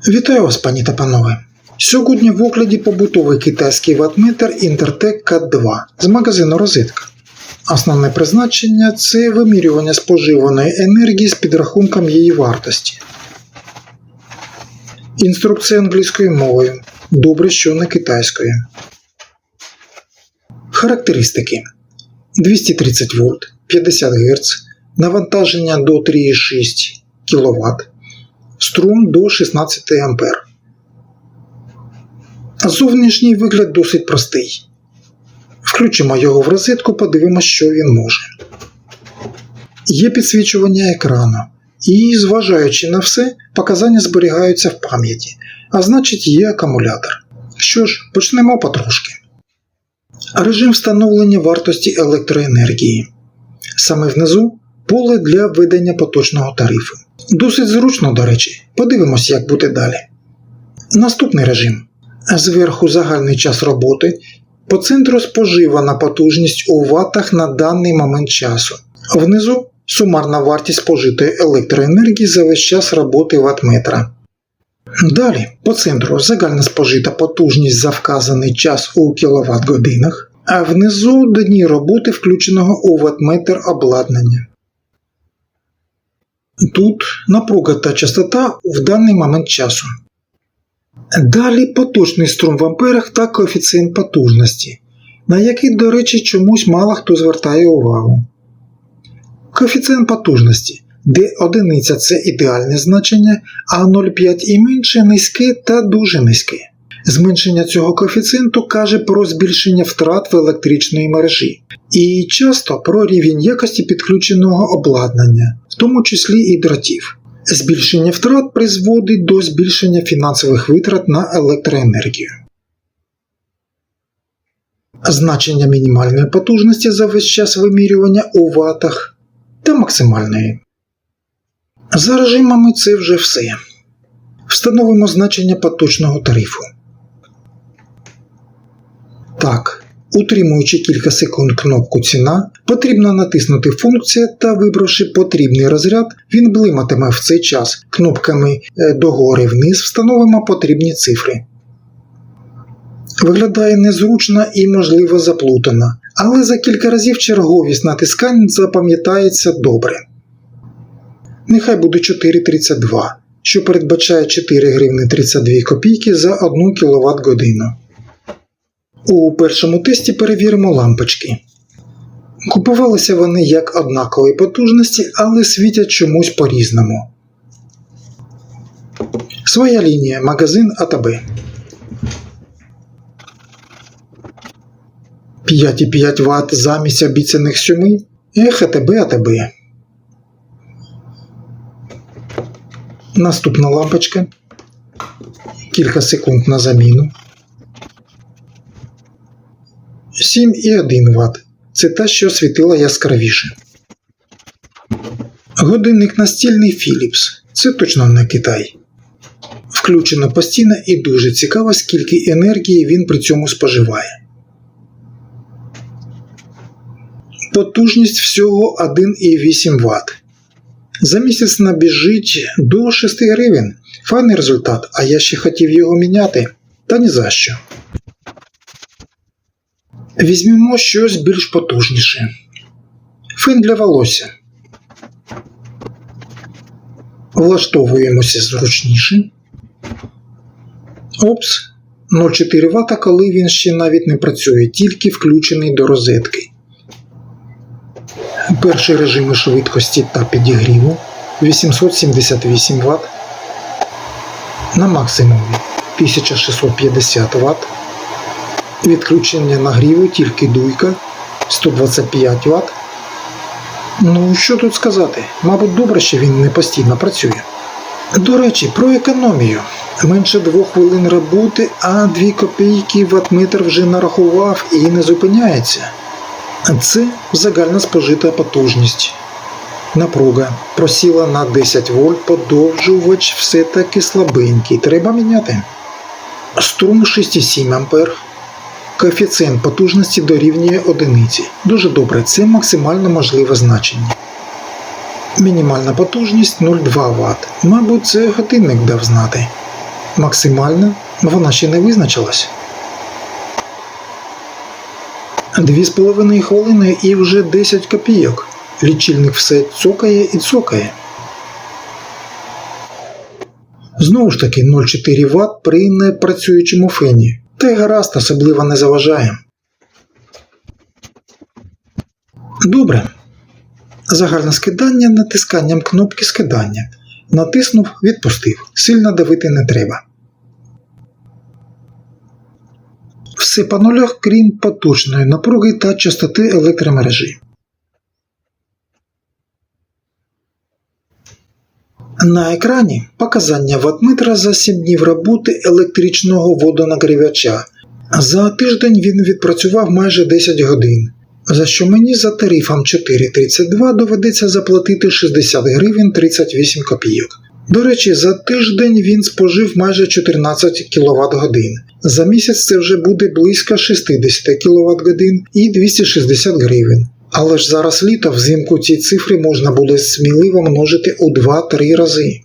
Вітаю вас, пані та панове. Сьогодні в огляді побутовий китайський ватметр Intertec Cat2 з магазину Розетка. Основне призначення це вимірювання споживаної енергії з підрахунком її вартості. Інструкція англійською мовою. Добре, що не китайською. Характеристики 230 вольт, 50 Гц, навантаження до 3,6 кВт, струм до 16 А. Зовнішній вигляд досить простий. Включимо його в розетку, подивимося, що він може. Є підсвічування екрану, і, зважаючи на все, показання зберігаються в пам'яті, а значить є акумулятор. Що ж, почнемо потрошки. Режим встановлення вартості електроенергії. Саме внизу поле для введення поточного тарифу. Досить зручно, до речі, подивимось, як буде далі. Наступний режим. Зверху загальний час роботи. По центру споживана потужність у ватах на даний момент часу. Внизу сумарна вартість спожитої електроенергії за весь час роботи ватметра. Далі по центру загальна спожита потужність за вказаний час у кВт годинах, а внизу дні роботи включеного у ватметр обладнання. Тут напруга та частота в даний момент часу. Далі поточний струм в амперах та коефіцієнт потужності, на який, до речі, чомусь мало хто звертає увагу. Коефіцієнт потужності, де одиниця це ідеальне значення, а 0,5 і менше низьке та дуже низьке. Зменшення цього коефіцієнту каже про збільшення втрат в електричної мережі і часто про рівень якості підключеного обладнання, в тому числі і дротів. Збільшення втрат призводить до збільшення фінансових витрат на електроенергію. Значення мінімальної потужності за весь час вимірювання у ватах та максимальної. За режимами це вже все. Встановимо значення поточного тарифу. Так, утримуючи кілька секунд кнопку Ціна, потрібно натиснути функція та вибравши потрібний розряд, він блиматиме в цей час. Кнопками е, догори вниз встановимо потрібні цифри. Виглядає незручно і, можливо, заплутано, але за кілька разів черговість натискань запам'ятається добре. Нехай буде 4,32, що передбачає 4 гривни 32 копійки за 1 кВт годину. У першому тесті перевіримо лампочки. Купувалися вони як однакової потужності, але світять чомусь по-різному. Своя лінія магазин АТБ. 5,5 Вт замість обіцяних 7. Ех, АТБ, АТБ. Наступна лампочка. Кілька секунд на заміну. 7,1 Вт. Це та, що світила яскравіше. Годинник настільний Philips. Це точно не Китай. Включено постійно і дуже цікаво, скільки енергії він при цьому споживає. Потужність всього 1,8 Вт. За місяць набіжить до 6 гривень. Файний результат, а я ще хотів його міняти. Та ні за що. Візьмемо щось більш потужніше. Фен для волосся. Влаштовуємося зручніше. Опс. 0,4 Вт, коли він ще навіть не працює, тільки включений до розетки. Перші режими швидкості та підігріву 878 Вт. На максимумі 1650 Вт. Відключення нагріву тільки дуйка 125 Вт. Ну, що тут сказати? Мабуть, добре, що він не постійно працює. До речі, про економію. Менше двох хвилин роботи, а 2 копійки ватметр вже нарахував і не зупиняється. Це загальна спожита потужність. Напруга просіла на 10 вольт, подовжувач все-таки слабенький. Треба міняти. Струм 6,7 А. Коефіцієнт потужності дорівнює одиниці. Дуже добре, це максимально можливе значення. Мінімальна потужність 0,2 Вт. Мабуть, це годинник дав знати. Максимальна вона ще не визначилась. Дві з половиною хвилини і вже 10 копійок. Лічильник все цокає і цокає. Знову ж таки 0,4 Вт при непрацюючому фені. Та й гаразд особливо не заважає. Добре. Загальне скидання натисканням кнопки скидання. Натиснув, відпустив. Сильно давити не треба. Все по крім поточної напруги та частоти електромережі. На екрані показання ваттметра за 7 днів роботи електричного водонагрівача. За тиждень він відпрацював майже 10 годин, за що мені за тарифом 4,32 доведеться заплатити 60 гривень 38 копійок. До речі, за тиждень він спожив майже 14 кВт годин. За місяць це вже буде близько 60 кВт годин і 260 гривень. Але ж зараз літо взимку ці цифри можна буде сміливо множити у 2-3 рази.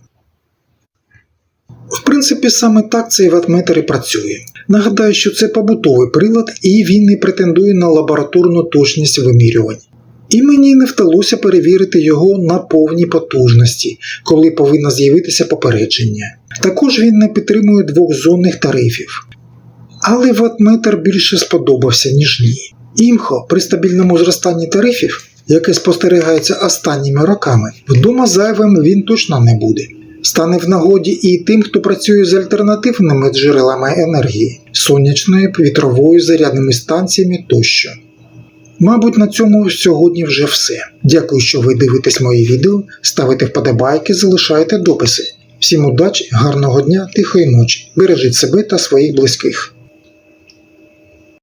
В принципі, саме так цей ватметр і працює. Нагадаю, що це побутовий прилад і він не претендує на лабораторну точність вимірювань. І мені не вдалося перевірити його на повній потужності, коли повинно з'явитися попередження. Також він не підтримує двохзонних тарифів. Але ватметр більше сподобався, ніж ні. Імхо при стабільному зростанні тарифів, яке спостерігається останніми роками, вдома зайвим він точно не буде. Стане в нагоді і тим, хто працює з альтернативними джерелами енергії, сонячною, вітровою, зарядними станціями тощо. Мабуть, на цьому сьогодні вже все. Дякую, що ви дивитесь мої відео, ставите вподобайки, залишайте дописи. Всім удачі, гарного дня, тихої ночі. Бережіть себе та своїх близьких.